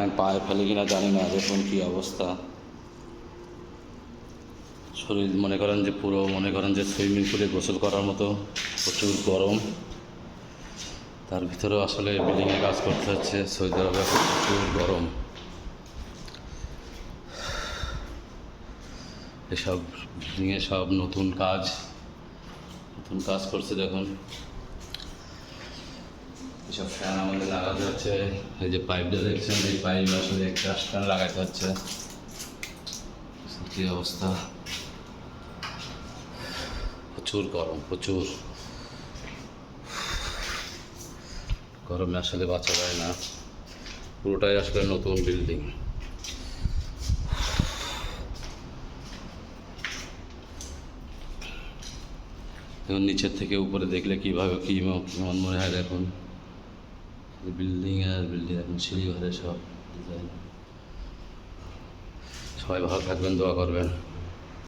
আমি পায়ে ফেলে কিনা জানি না, দেখুন কি অবস্থা। শরীর, মনে করেন যে পুরো, মনে করেন যে সুইমিং পুলে গোসল করার মতো প্রচুর গরম। তার ভিতরেও আসলে বিল্ডিংয়ে কাজ করতে হচ্ছে, সৌদি আরবে প্রচুর গরম। এসব বিল্ডিংয়ে সব নতুন কাজ নতুন কাজ করছে দেখুন। এসব ফ্যান আমাদের লাগাতে হচ্ছে। এই যে পাইপটা দেখছেন, এই পাইপ আসলে একটা ফ্যান লাগাতে হচ্ছে। কি অবস্থা? প্রচুর গরম, প্রচুর। গরমে আসলে বাঁচা যায় না। পুরোটাই আসলে নতুন বিল্ডিং এখন নিচের থেকে উপরে দেখলে কীভাবে কী মন মনে হয় দেখুন। বিল্ডিং আর বিল্ডিং এখন সিঁড়ি ঘরে সব সবাই ভালো থাকবেন দোয়া করবেন।